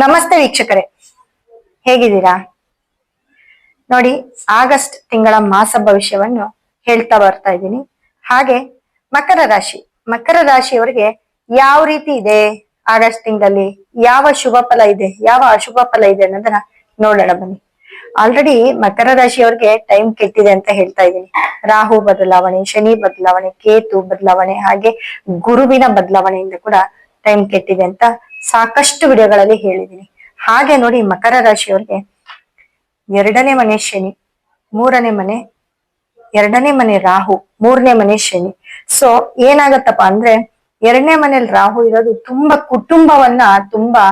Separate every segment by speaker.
Speaker 1: ನಮಸ್ತೆ ವೀಕ್ಷಕರೇ. ಹೇಗಿದ್ದೀರಾ? ನೋಡಿ, ಆಗಸ್ಟ್ ತಿಂಗಳ ಮಾಸ ಭವಿಷ್ಯವನ್ನು ಹೇಳ್ತಾ ಬರ್ತಾ ಇದ್ದೀನಿ. ಹಾಗೆ ಮಕರ ರಾಶಿ. ಮಕರ ರಾಶಿಯವರಿಗೆ ಯಾವ ರೀತಿ ಇದೆ ಆಗಸ್ಟ್ ತಿಂಗಳಲ್ಲಿ? ಯಾವ ಶುಭ ಫಲ ಇದೆ? ಯಾವ ಅಶುಭ ಫಲ ಇದೆ ಅನ್ನೋದನ್ನ ನೋಡೋಣ ಬನ್ನಿ. ಆಲ್ರೆಡಿ ಮಕರ ರಾಶಿಯವರಿಗೆ ಟೈಮ್ ಕೆಟ್ಟಿದೆ ಅಂತ ಹೇಳ್ತಾ ಇದ್ದೀನಿ. ರಾಹು ಬದಲಾವಣೆ, ಶನಿ ಬದಲಾವಣೆ, ಕೇತು ಬದಲಾವಣೆ, ಹಾಗೆ ಗುರುವಿನ ಬದಲಾವಣೆಯಿಂದ ಕೂಡ ಟೈಮ್ ಕೆಟ್ಟಿದೆ ಅಂತ ಸಾಕಷ್ಟು ವಿಡಿಯೋಗಳಲ್ಲಿ ಹೇಳಿದ್ದೀನಿ. ಹಾಗೆ ನೋಡಿ ಮಕರ ರಾಶಿಯವರಿಗೆ ಎರಡನೇ ಮನೆ ಶನಿ, ಮೂರನೇ ಮನೆ, ಎರಡನೇ ಮನೆ ರಾಹು, ಮೂರನೇ ಮನೆ ಶನಿ. ಸೊ ಏನಾಗತ್ತಪ್ಪ ಅಂದ್ರೆ ಎರಡನೇ ಮನೇಲಿ ರಾಹು ಇರೋದು ತುಂಬಾ ಕುಟುಂಬವನ್ನ ತುಂಬಾ,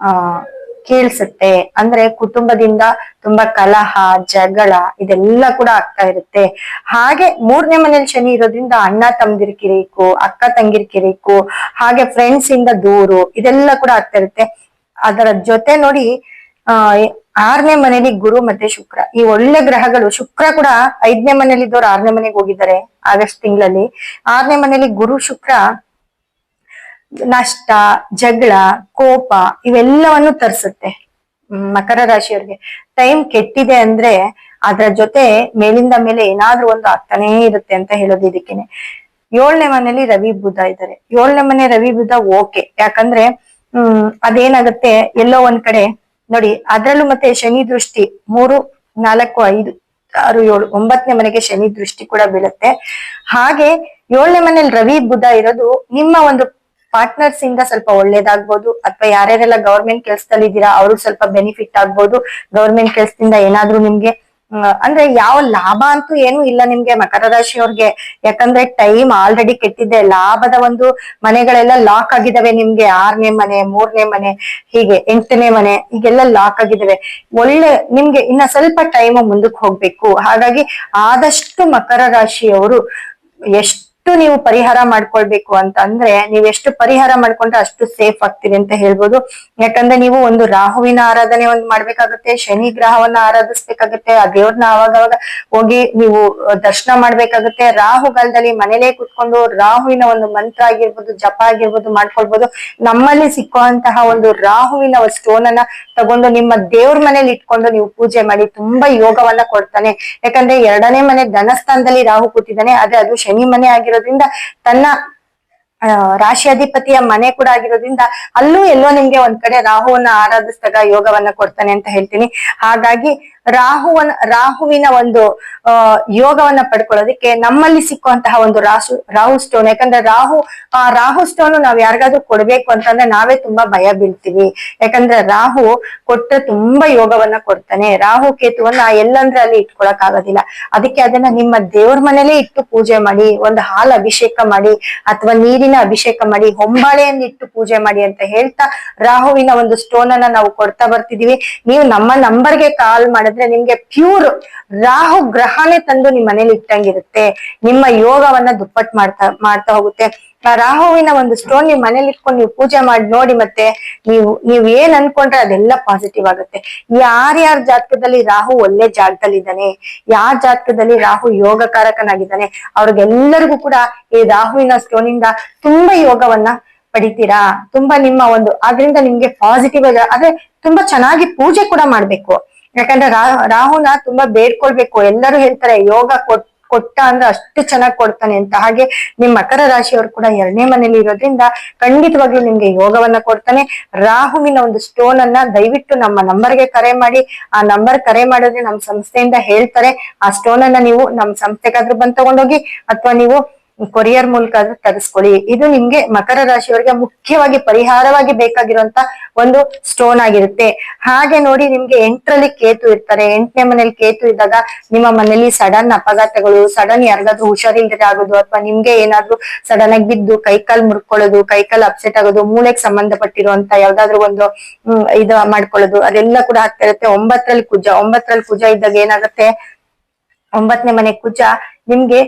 Speaker 1: ಆ ಕೇಳ್ಸುತ್ತೆ. ಅಂದ್ರೆ ಕುಟುಂಬದಿಂದ ತುಂಬಾ ಕಲಹ, ಜಗಳ ಇದೆಲ್ಲ ಕೂಡ ಆಗ್ತಾ ಇರುತ್ತೆ. ಹಾಗೆ ಮೂರನೇ ಮನೇಲಿ ಶನಿ ಇರೋದ್ರಿಂದ ಅಣ್ಣ ತಮ್ಮದಿರ್ ಕಿರಿಕು, ಅಕ್ಕ ತಂಗಿರ್ ಕಿರಿಕು, ಹಾಗೆ ಫ್ರೆಂಡ್ಸ್ ಇಂದ ದೂರು ಇದೆಲ್ಲ ಕೂಡ ಆಗ್ತಾ ಇರುತ್ತೆ. ಅದರ ಜೊತೆ ನೋಡಿ, ಆ, ಆರನೇ ಮನೇಲಿ ಗುರು ಮತ್ತೆ ಶುಕ್ರ. ಈ ಒಳ್ಳೆ ಗ್ರಹಗಳು, ಶುಕ್ರ ಕೂಡ ಐದನೇ ಮನೇಲಿ ಇದ್ದವ್ರು ಆರನೇ ಮನೆಗೆ ಹೋಗಿದ್ದಾರೆ ಆಗಸ್ಟ್ ತಿಂಗಳಲ್ಲಿ. ಆರನೇ ಮನೇಲಿ ಗುರು, ಶುಕ್ರ ನಷ್ಟ, ಜಗಳ, ಕೋಪ ಇವೆಲ್ಲವನ್ನು ತರಿಸುತ್ತೆ. ಮಕರ ರಾಶಿಯವ್ರಿಗೆ. ಟೈಮ್ ಕೆಟ್ಟಿದೆ ಅಂದ್ರೆ ಅದರ ಜೊತೆ ಮೇಲಿಂದ ಮೇಲೆ ಏನಾದ್ರೂ ಒಂದು ಆಗ್ತಾನೇ ಇರುತ್ತೆ ಅಂತ ಹೇಳೋದು ಇದಕ್ಕೇನೆ. ಏಳನೇ ಮನೆಯಲ್ಲಿ ರವಿ ಬುಧ ಇದ್ದಾರೆ. ಏಳನೇ ಮನೆ ರವಿ ಬುಧ ಓಕೆ. ಯಾಕಂದ್ರೆ, ಹ್ಮ್, ಅದೇನಾಗುತ್ತೆ? ಎಲ್ಲೋ ಒಂದ್ ಕಡೆ, ನೋಡಿ, ಅದ್ರಲ್ಲೂ ಮತ್ತೆ ಶನಿ ದೃಷ್ಟಿ ಮೂರು, ನಾಲ್ಕು, ಐದು, ಆರು, ಏಳು, ಒಂಬತ್ತನೇ ಮನೆಗೆ ಶನಿ ದೃಷ್ಟಿ ಕೂಡ ಬೀಳುತ್ತೆ. ಹಾಗೆ ಏಳನೇ ಮನೇಲಿ ರವಿ ಬುಧ ಇರೋದು ನಿಮ್ಮ ಒಂದು ಪಾರ್ಟ್ನರ್ಸ್ ಇಂದ ಸ್ವಲ್ಪ ಒಳ್ಳೇದಾಗ್ಬೋದು, ಅಥವಾ ಯಾರ್ಯಾರೆಲ್ಲ ಗವರ್ಮೆಂಟ್ ಕೆಲ್ಸದಲ್ಲಿ ಇದ್ದೀರಾ, ಅವ್ರಿಗೆ ಸ್ವಲ್ಪ ಬೆನಿಫಿಟ್ ಆಗ್ಬೋದು. ಗವರ್ಮೆಂಟ್ ಕೆಲ್ಸದಿಂದ ಏನಾದ್ರೂ ನಿಮ್ಗೆ ಅಂದ್ರೆ ಯಾವ ಲಾಭ ಅಂತೂ ಏನು ಇಲ್ಲ ನಿಮ್ಗೆ, ಮಕರ ರಾಶಿಯವ್ರಿಗೆ. ಯಾಕಂದ್ರೆ ಟೈಮ್ ಆಲ್ರೆಡಿ ಕೆಟ್ಟಿದ್ದೆ ಲಾಭದ ಒಂದು ಮನೆಗಳೆಲ್ಲ ಲಾಕ್ ಆಗಿದಾವೆ ನಿಮ್ಗೆ. ಆರನೇ ಮನೆ, ಮೂರನೇ ಮನೆ, ಹೀಗೆ ಎಂಟನೇ ಮನೆ, ಹೀಗೆಲ್ಲ ಲಾಕ್ ಆಗಿದಾವೆ ಒಳ್ಳೆ, ನಿಮ್ಗೆ ಇನ್ನ ಸ್ವಲ್ಪ ಟೈಮ್ ಮುಂದಕ್ಕೆ ಹೋಗ್ಬೇಕು. ಹಾಗಾಗಿ ಆದಷ್ಟು ಮಕರ ರಾಶಿಯವರು ಎಷ್ಟು ನೀವು ಪರಿಹಾರ ಮಾಡ್ಕೊಳ್ಬೇಕು ಅಂತ ಅಂದ್ರೆ ನೀವು ಎಷ್ಟು ಪರಿಹಾರ ಮಾಡ್ಕೊಂಡ್ರೆ ಅಷ್ಟು ಸೇಫ್ ಆಗ್ತೀರಿ ಅಂತ ಹೇಳ್ಬೋದು. ಯಾಕಂದ್ರೆ ನೀವು ಒಂದು ರಾಹುವಿನ ಆರಾಧನೆ ಒಂದು ಮಾಡ್ಬೇಕಾಗುತ್ತೆ, ಶನಿ ಗ್ರಹವನ್ನ ಆರಾಧಿಸ್ಬೇಕಾಗುತ್ತೆ, ಆ ದೇವ್ರನ್ನ ಅವಾಗ ಹೋಗಿ ನೀವು ದರ್ಶನ ಮಾಡ್ಬೇಕಾಗುತ್ತೆ, ರಾಹುಗಾಲದಲ್ಲಿ ಮನೇಲೇ ಕುತ್ಕೊಂಡು ರಾಹುವಿನ ಒಂದು ಮಂತ್ರ ಆಗಿರ್ಬೋದು, ಜಪ ಆಗಿರ್ಬೋದು ಮಾಡ್ಕೊಳ್ಬಹುದು ನಮ್ಮಲ್ಲಿ ಸಿಕ್ಕುವಂತಹ ಒಂದು ರಾಹುವಿನ ಸ್ಟೋನ್ ಅನ್ನ ತಗೊಂಡು ನಿಮ್ಮ ದೇವ್ರ ಮನೇಲಿ ಇಟ್ಕೊಂಡು ನೀವು ಪೂಜೆ ಮಾಡಿ ತುಂಬಾ ಯೋಗವನ್ನ ಕೊಡ್ತಾನೆ. ಯಾಕಂದ್ರೆ ಎರಡನೇ ಮನೆ ಧನಸ್ಥಾನದಲ್ಲಿ ರಾಹು ಕೂತಿದ್ದಾನೆ, ಆದ್ರೆ ಅದು ಶನಿ ಮನೆ ಆಗಿರೋದ್ರಿಂದ ತನ್ನ ರಾಶಿಯಾಧಿಪತಿಯ ಮನೆ ಕೂಡ ಆಗಿರೋದ್ರಿಂದ ಅಲ್ಲೂ ಎಲ್ಲೋ ನಿಮ್ಗೆ ಒಂದ್ ಕಡೆ ರಾಹುವನ್ನ ಆರಾಧಿಸಿದಾಗ ಯೋಗವನ್ನ ಕೊಡ್ತಾನೆ ಅಂತ ಹೇಳ್ತೀನಿ. ಹಾಗಾಗಿ ರಾಹುವನ್, ರಾಹುವಿನ ಒಂದು ಅಹ್ ಯೋಗವನ್ನ ಪಡ್ಕೊಳ್ಳೋದಕ್ಕೆ ನಮ್ಮಲ್ಲಿ ಸಿಕ್ಕುವಂತಹ ಒಂದು ರಾಹು ಸ್ಟೋನ್ ಯಾಕಂದ್ರೆ ರಾಹು, ಆ ರಾಹು ಸ್ಟೋನ್ ನಾವ್ ಯಾರಿಗಾದ್ರೂ ಕೊಡ್ಬೇಕು ಅಂತಂದ್ರೆ ನಾವೇ ತುಂಬಾ ಭಯ ಬೀಳ್ತೀವಿ. ಯಾಕಂದ್ರೆ ರಾಹು ಕೊಟ್ರೆ ತುಂಬಾ ಯೋಗವನ್ನ ಕೊಡ್ತಾನೆ. ರಾಹು ಕೇತುವನ್ನ ಎಲ್ಲಂದ್ರೆ ಅಲ್ಲಿ ಇಟ್ಕೊಳಕ್ ಆಗೋದಿಲ್ಲ. ಅದಕ್ಕೆ ಅದನ್ನ ನಿಮ್ಮ ದೇವ್ರ ಮನೇಲೆ ಇಟ್ಟು ಪೂಜೆ ಮಾಡಿ, ಒಂದು ಹಾಲು ಅಭಿಷೇಕ ಮಾಡಿ, ಅಥವಾ ನೀರಿನ ಅಭಿಷೇಕ ಮಾಡಿ, ಹೊಂಬಾಳೆಯನ್ನಿಟ್ಟು ಪೂಜೆ ಮಾಡಿ ಅಂತ ಹೇಳ್ತಾ ರಾಹುವಿನ ಒಂದು ಸ್ಟೋನ್ ಅನ್ನ ನಾವು ಕೊಡ್ತಾ ಬರ್ತಿದೀವಿ. ನೀವು ನಮ್ಮ ನಂಬರ್ಗೆ ಕಾಲ್ ಮಾಡಿದ್ರೆ ನಿಮ್ಗೆ ಪ್ಯೂರ್ ರಾಹು ಗ್ರಹನೇ ತಂದು ನಿಮ್ ಮನೇಲಿ ಇಟ್ಟಂಗಿರುತ್ತೆ. ನಿಮ್ಮ ಯೋಗವನ್ನ ದುಪ್ಪಟ್ ಮಾಡ್ತಾ ಮಾಡ್ತಾ ಹೋಗುತ್ತೆ. ರಾಹುವಿನ ಒಂದು ಸ್ಟೋನ್ ನೀವು ಮನೇಲಿ ಇಟ್ಕೊಂಡು ನೀವು ಪೂಜೆ ಮಾಡಿ ನೋಡಿ ಮತ್ತೆ ನೀವು, ನೀವ್ ಏನ್ ಅನ್ಕೊಂಡ್ರೆ ಅದೆಲ್ಲ ಪಾಸಿಟಿವ್ ಆಗುತ್ತೆ. ಯಾರ್ಯಾರ ಜಾತಕದಲ್ಲಿ ರಾಹು ಒಳ್ಳೆ ಜಾಗದಲ್ಲಿ ಇದ್ದಾನೆ ಯಾರ ಜಾತಕದಲ್ಲಿ ರಾಹು ಯೋಗಕಾರಕನಾಗಿದ್ದಾನೆ? ಅವ್ರಿಗೆಲ್ಲರಿಗೂ ಕೂಡ ಈ ರಾಹುವಿನ ಸ್ಟೋನ್ ಇಂದ ತುಂಬಾ ಯೋಗವನ್ನ ಪಡಿತೀರಾ? ತುಂಬಾ ನಿಮ್ಮ ಒಂದು ಅದರಿಂದ ನಿಮ್ಗೆ ಪಾಸಿಟಿವ್ ಆದ್ರೆ ತುಂಬಾ ಚೆನ್ನಾಗಿ ಪೂಜೆ ಕೂಡ ಮಾಡ್ಬೇಕು. ಯಾಕಂದ್ರೆ ರಾಹುನ ತುಂಬಾ ಬೇಡ್ಕೊಳ್ಬೇಕು. ಎಲ್ಲರೂ ಹೇಳ್ತಾರೆ, ಯೋಗ ಕೊಟ್ ಕೊಟ್ಟ ಅಂದ್ರೆ ಅಷ್ಟು ಚೆನ್ನಾಗಿ ಕೊಡ್ತಾನೆ ಅಂತ. ಹಾಗೆ ನಿಮ್ ಮಕರ ರಾಶಿಯವರು ಕೂಡ ಎರಡನೇ ಮನೇಲಿ ಇರೋದ್ರಿಂದ ಖಂಡಿತವಾಗ್ಲೂ ನಿಮ್ಗೆ ಯೋಗವನ್ನ ಕೊಡ್ತಾನೆ. ರಾಹುವಿನ ಒಂದು ಸ್ಟೋನ್ ಅನ್ನ ದಯವಿಟ್ಟು ನಮ್ಮ ನಂಬರ್ಗೆ ಕರೆ ಮಾಡಿ. ಆ ನಂಬರ್ ಕರೆ ಮಾಡಿದ್ರೆ ನಮ್ಮ ಸಂಸ್ಥೆಯಿಂದ ಹೇಳ್ತಾರೆ. ಆ ಸ್ಟೋನ್ ಅನ್ನ ನೀವು ನಮ್ಮ ಸಂಸ್ಥೆಗಾದ್ರೂ ಬಂದ್ ತಗೊಂಡೋಗಿ ಅಥವಾ ನೀವು ಕೊರಿಯರ್ ಮೂಲಕ ಆದ್ರೂ ತರಿಸ್ಕೊಳ್ಳಿ. ಇದು ನಿಮ್ಗೆ ಮಕರ ರಾಶಿಯವರಿಗೆ ಮುಖ್ಯವಾಗಿ ಪರಿಹಾರವಾಗಿ ಬೇಕಾಗಿರುವಂತ ಒಂದು ಸ್ಟೋನ್ ಆಗಿರುತ್ತೆ. ಹಾಗೆ ನೋಡಿ ನಿಮ್ಗೆ ಎಂಟರಲ್ಲಿ ಕೇತು ಇರ್ತಾರೆ. ಎಂಟನೇ ಮನೇಲಿ ಕೇತು ಇದ್ದಾಗ ನಿಮ್ಮ ಮನೇಲಿ ಸಡನ್ ಅಪಘಾತಗಳು ಸಡನ್ ಯಾರಿಗಾದ್ರೂ ಹುಷಾರಿಲ್ದೇ ಆಗೋದು, ಅಥವಾ ನಿಮ್ಗೆ ಏನಾದ್ರೂ ಸಡನ್ ಆಗಿ ಬಿದ್ದು ಕೈಕಾಲ್ ಮುರ್ಕೊಳ್ಳೋದು, ಕೈಕಾಲ್ ಅಪ್ಸೆಟ್ ಆಗೋದು, ಮೂಳೆಗೆ ಸಂಬಂಧಪಟ್ಟಿರುವಂತ ಯಾವ್ದಾದ್ರು ಒಂದು ಇದು ಮಾಡ್ಕೊಳ್ಳೋದು, ಅದೆಲ್ಲ ಕೂಡ ಆಗ್ತಾ ಇರುತ್ತೆ. ಒಂಬತ್ತರಲ್ಲಿ ಕುಜ ಒಂಬತ್ತರಲ್ಲಿ ಕುಜ ಇದ್ದಾಗ ಏನಾಗುತ್ತೆ? ಒಂಬತ್ತನೇ ಮನೆ ಕುಜ ನಿಮ್ಗೆ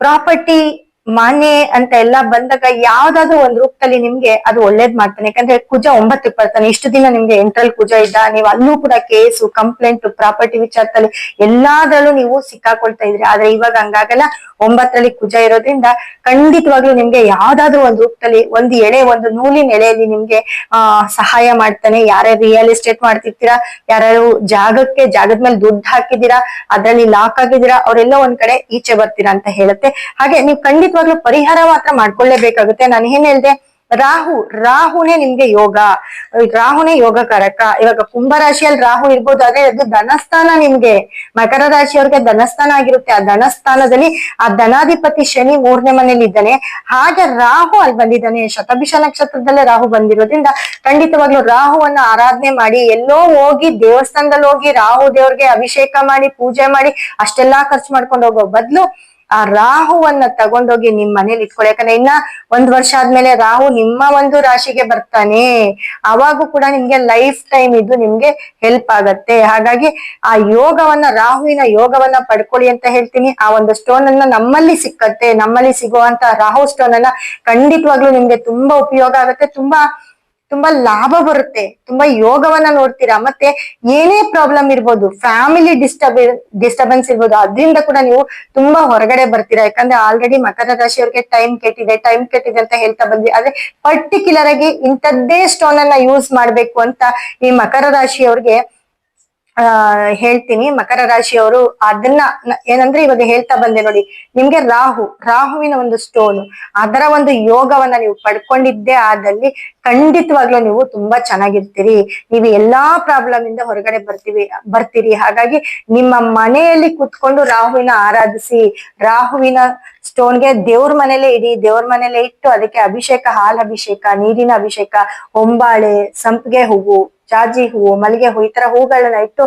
Speaker 1: ಪ್ರಾಪರ್ಟಿ ಮಾನ್ಯ ಅಂತ ಎಲ್ಲ ಬಂದಾಗ ಯಾವ್ದಾದ್ರು ಒಂದ್ ರೂಪದಲ್ಲಿ ನಿಮ್ಗೆ ಅದು ಒಳ್ಳೇದ್ ಮಾಡ್ತಾನೆ. ಯಾಕಂದ್ರೆ ಕುಜ ಒಂಬತ್ತು ಬರ್ತಾನೆ ಇಷ್ಟು ದಿನ ನಿಮ್ಗೆ ಎಂಟ್ರಲ್ಲಿ ಕುಜ ಇದ್ದ, ನೀವು ಅಲ್ಲೂ ಕೂಡ ಕೇಸು ಕಂಪ್ಲೇಂಟ್ ಪ್ರಾಪರ್ಟಿ ವಿಚಾರದಲ್ಲಿ ಎಲ್ಲಾದ್ರಲ್ಲೂ ನೀವು ಸಿಕ್ಕಾಕೊಳ್ತಾ ಇದ್ರಿ. ಆದ್ರೆ ಇವಾಗ ಹಂಗಾಗಲ್ಲ. ಒಂಬತ್ತರಲ್ಲಿ ಕುಜ ಇರೋದ್ರಿಂದ ಖಂಡಿತವಾಗ್ಲೂ ನಿಮ್ಗೆ ಯಾವ್ದಾದ್ರು ಒಂದ್ ರೂಪದಲ್ಲಿ ಒಂದು ಎಳೆ, ಒಂದು ನೂಲಿನ ಎಳೆಯಲ್ಲಿ ನಿಮ್ಗೆ, ಆ, ಸಹಾಯ ಮಾಡ್ತಾನೆ. ಯಾರ್ಯಾರು ರಿಯಲ್ ಎಸ್ಟೇಟ್ ಮಾಡ್ತಿರ್ತೀರಾ, ಯಾರ್ಯಾರು ಜಾಗಕ್ಕೆ, ಜಾಗದ ಮೇಲೆ ದುಡ್ಡು ಹಾಕಿದೀರಾ ಅದ್ರಲ್ಲಿ ಲಾಕ್ ಆಗಿದ್ದೀರಾ, ಅವರೆಲ್ಲ ಒಂದ್ ಕಡೆ ಈಚೆ ಬರ್ತೀರಾ ಅಂತ ಹೇಳುತ್ತೆ. ಹಾಗೆ ನೀವು ಖಂಡಿತವಾಗ್ಲೂ ಪರಿಹಾರ ಮಾತ್ರ ಮಾಡ್ಕೊಳ್ಳೇಬೇಕಾಗುತ್ತೆ. ನಾನು ಏನ್ ಹೇಳ್ದೆ? ರಾಹು, ರಾಹುನೇ ನಿಮ್ಗೆ ಯೋಗ. ರಾಹುನೇ ಯೋಗ ಕಾರಕ. ಇವಾಗ ಕುಂಭ ರಾಶಿಯಲ್ಲಿ ರಾಹು ಇರ್ಬೋದು ಆದ್ರೆ ಅದು ಧನಸ್ಥಾನ ನಿಮ್ಗೆ. ಮಕರ ರಾಶಿಯವ್ರಿಗೆ ಧನಸ್ಥಾನ ಆಗಿರುತ್ತೆ. ಆ ಧನಸ್ಥಾನದಲ್ಲಿ ಆ ಧನಾಧಿಪತಿ ಶನಿ ಮೂರನೇ ಮನೇಲಿ ಇದ್ದಾನೆ. ಹಾಗೆ ರಾಹು ಅಲ್ಲಿ ಬಂದಿದ್ದಾನೆ. ಶತಭಿಷ ನಕ್ಷತ್ರದಲ್ಲೇ ರಾಹು ಬಂದಿರೋದ್ರಿಂದ ಖಂಡಿತವಾಗ್ಲೂ ರಾಹುವನ್ನ ಆರಾಧನೆ ಮಾಡಿ, ಎಲ್ಲೋ ಹೋಗಿ ದೇವಸ್ಥಾನದಲ್ಲಿ ಹೋಗಿ ರಾಹು ದೇವ್ರಿಗೆ ಅಭಿಷೇಕ ಮಾಡಿ, ಪೂಜೆ ಮಾಡಿ, ಅಷ್ಟೆಲ್ಲಾ ಖರ್ಚು ಮಾಡ್ಕೊಂಡು ಹೋಗೋ ಬದ್ಲು ಆ ರಾಹುವನ್ನ ತಗೊಂಡೋಗಿ ನಿಮ್ ಮನೇಲಿ ಇಟ್ಕೊಳ್ಳಿ. ಯಾಕಂದ್ರೆ ಇನ್ನ ಒಂದ್ ವರ್ಷ ಆದ್ಮೇಲೆ ರಾಹು ನಿಮ್ಮ ಒಂದು ರಾಶಿಗೆ ಬರ್ತಾನೆ. ಅವಾಗೂ ಕೂಡ ನಿಮ್ಗೆ ಲೈಫ್ ಟೈಮ್ ಇದು ನಿಮ್ಗೆ ಹೆಲ್ಪ್ ಆಗತ್ತೆ. ಹಾಗಾಗಿ ಆ ಯೋಗವನ್ನ, ರಾಹುವಿನ ಯೋಗವನ್ನ ಪಡ್ಕೊಳ್ಳಿ ಅಂತ ಹೇಳ್ತೀನಿ. ಆ ಒಂದು ಸ್ಟೋನ್ ಅನ್ನ ನಮ್ಮಲ್ಲಿ ಸಿಕ್ಕತ್ತೆ. ನಮ್ಮಲ್ಲಿ ಸಿಗುವಂತ ರಾಹು ಸ್ಟೋನ್ ಅನ್ನ ಖಂಡಿತವಾಗ್ಲೂ ನಿಮ್ಗೆ ತುಂಬಾ ಉಪಯೋಗ ಆಗುತ್ತೆ. ತುಂಬಾ ತುಂಬಾ ಲಾಭ ಬರುತ್ತೆ, ತುಂಬಾ ಯೋಗವನ್ನ ನೋಡ್ತೀರಾ? ಮತ್ತೆ ಏನೇ ಪ್ರಾಬ್ಲಮ್ ಇರ್ಬೋದು ಫ್ಯಾಮಿಲಿ ಡಿಸ್ಟರ್ಬ್ ಡಿಸ್ಟರ್ಬೆನ್ಸ್ ಇರ್ಬೋದು, ಅದರಿಂದ ಕೂಡ ನೀವು ತುಂಬಾ ಹೊರಗಡೆ ಬರ್ತೀರಾ? ಯಾಕಂದ್ರೆ ಆಲ್ರೆಡಿ ಮಕರ ರಾಶಿಯವ್ರಿಗೆ ಟೈಮ್ ಕೆಟ್ಟಿದೆ ಟೈಮ್ ಕೆಟ್ಟಿದೆ ಅಂತ ಹೇಳ್ತಾ ಬಂದ್ವಿ. ಆದ್ರೆ ಪರ್ಟಿಕ್ಯುಲರ್ ಆಗಿ ಇಂಥದ್ದೇ ಸ್ಟೋನ್ ಅನ್ನ ಯೂಸ್ ಮಾಡ್ಬೇಕು ಅಂತ ಈ ಮಕರ ರಾಶಿಯವ್ರಿಗೆ ಆ, ಹೇಳ್ತೀನಿ. ಮಕರ ರಾಶಿಯವರು ಅದನ್ನ ಏನಂದ್ರೆ ಇವಾಗ ಹೇಳ್ತಾ ಬಂದೆ ನೋಡಿ. ನಿಮ್ಗೆ ರಾಹು, ರಾಹುವಿನ ಒಂದು ಸ್ಟೋನ್ ಅದರ ಒಂದು ಯೋಗವನ್ನ ನೀವು ಪಡ್ಕೊಂಡಿದ್ದೆ ಆದಲ್ಲಿ ಖಂಡಿತವಾಗ್ಲೂ ನೀವು ತುಂಬಾ ಚೆನ್ನಾಗಿರ್ತೀರಿ. ನೀವು ಎಲ್ಲಾ ಪ್ರಾಬ್ಲಮ್ ಇಂದ ಹೊರಗಡೆ ಬರ್ತೀವಿ, ಬರ್ತೀರಿ. ಹಾಗಾಗಿ ನಿಮ್ಮ ಮನೆಯಲ್ಲಿ ಕುತ್ಕೊಂಡು ರಾಹುವಿನ ಆರಾಧಿಸಿ, ರಾಹುವಿನ ಸ್ಟೋನ್ಗೆ ದೇವ್ರ ಮನೇಲೆ ಇಡಿ, ದೇವ್ರ ಮನೇಲೆ ಇಟ್ಟು ಅದಕ್ಕೆ ಅಭಿಷೇಕ ಹಾಲ್ ಅಭಿಷೇಕ ನೀರಿನ ಅಭಿಷೇಕ ಹೊಂಬಾಳೆ ಸಂಪಿಗೆ ಹೂವು ಜಾಜಿ ಹೂವು, ಮಲ್ಲಿಗೆ ಹೂವು ಈ ತರ ಹೂಗಳನ್ನ ಇಟ್ಟು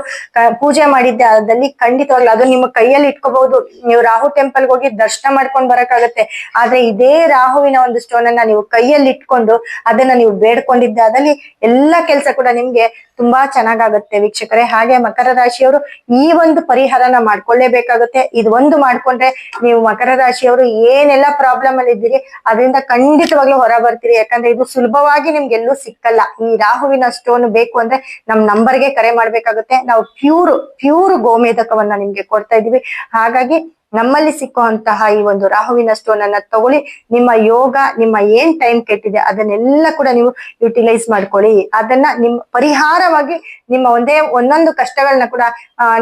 Speaker 1: ಪೂಜೆ ಮಾಡಿದ್ದೆ. ಅದಲ್ಲಿ ಖಂಡಿತವಾಗ್ಲೂ ಅದು ನಿಮ್ಮ ಕೈಯಲ್ಲಿ ಇಟ್ಕೋಬಹುದು. ನೀವು ರಾಹು ಟೆಂಪಲ್ ಹೋಗಿ ದರ್ಶನ ಮಾಡ್ಕೊಂಡ್ ಬರಕ್ಕಾಗತ್ತೆ. ಆದ್ರೆ ಇದೇ ರಾಹುವಿನ ಒಂದು ಸ್ಟೋನ್ ಅನ್ನ ನೀವು ಕೈಯಲ್ಲಿ ಇಟ್ಕೊಂಡು ಅದನ್ನ ನೀವು ಬೇಡ್ಕೊಂಡಿದ್ದೆ. ಅದಲ್ಲಿ ಎಲ್ಲಾ ಕೆಲಸ ಕೂಡ ನಿಮ್ಗೆ ತುಂಬಾ ಚೆನ್ನಾಗಾಗುತ್ತೆ ವೀಕ್ಷಕರೇ. ಹಾಗೆ ಮಕರ ರಾಶಿಯವರು ಈ ಒಂದು ಪರಿಹಾರನ ಮಾಡ್ಕೊಳ್ಳೇಬೇಕಾಗುತ್ತೆ. ಇದು ಒಂದು ಮಾಡ್ಕೊಂಡ್ರೆ ನೀವು ಮಕರ ರಾಶಿಯವರು ಏನೆಲ್ಲ ಪ್ರಾಬ್ಲಮ್ ಅಲ್ಲಿ ಇದ್ದೀರಿ, ಅದರಿಂದ ಖಂಡಿತವಾಗ್ಲೂ ಹೊರ ಬರ್ತೀರಿ. ಯಾಕಂದ್ರೆ ಇದು ಸುಲಭವಾಗಿ ನಿಮ್ಗೆ ಎಲ್ಲೂ ಸಿಕ್ಕಲ್ಲ. ಈ ರಾಹುವಿನ ಸ್ಟೋನ್ ಬೇಕು ಅಂದ್ರೆ ನಮ್ ನಂಬರ್ಗೆ ಕರೆ ಮಾಡ್ಬೇಕಾಗುತ್ತೆ. ನಾವು ಪ್ಯೂರ್ ಪ್ಯೂರ್ ಗೋಮೇಧಕವನ್ನ ನಿಮ್ಗೆ ಕೊಡ್ತಾ ಇದೀವಿ ಹಾಗಾಗಿ ನಮ್ಮಲ್ಲಿ ಸಿಕ್ಕುವಂತಹ ಈ ಒಂದು ರಾಹುವಿನ ಸ್ಟೋನ್ ಅನ್ನ ತಗೊಳ್ಳಿ. ನಿಮ್ಮ ಯೋಗ, ನಿಮ್ಮ ಏನ್ ಟೈಮ್ ಕೆಟ್ಟಿದೆ ಅದನ್ನೆಲ್ಲ ಕೂಡ ನೀವು ಯುಟಿಲೈಸ್ ಮಾಡ್ಕೊಳ್ಳಿ. ಅದನ್ನ ನಿಮ್ ಪರಿಹಾರವಾಗಿ ನಿಮ್ಮ ಒಂದೇ ಒಂದೊಂದು ಕಷ್ಟಗಳನ್ನ ಕೂಡ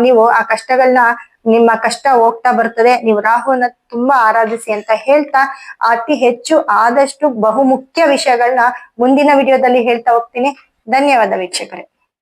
Speaker 1: ನೀವು ಆ ಕಷ್ಟಗಳನ್ನ ನಿಮ್ಮ ಕಷ್ಟ ಹೋಗ್ತಾ ಬರ್ತದೆ. ನೀವು ರಾಹುವನ್ನ ತುಂಬಾ ಆರಾಧಿಸಿ ಅಂತ ಹೇಳ್ತಾ ಅತಿ ಹೆಚ್ಚು ಆದಷ್ಟು ಬಹುಮುಖ್ಯ ವಿಷಯಗಳನ್ನ ಮುಂದಿನ ವಿಡಿಯೋದಲ್ಲಿ ಹೇಳ್ತಾ ಹೋಗ್ತೀನಿ. ಧನ್ಯವಾದ ವೀಕ್ಷಕರೇ.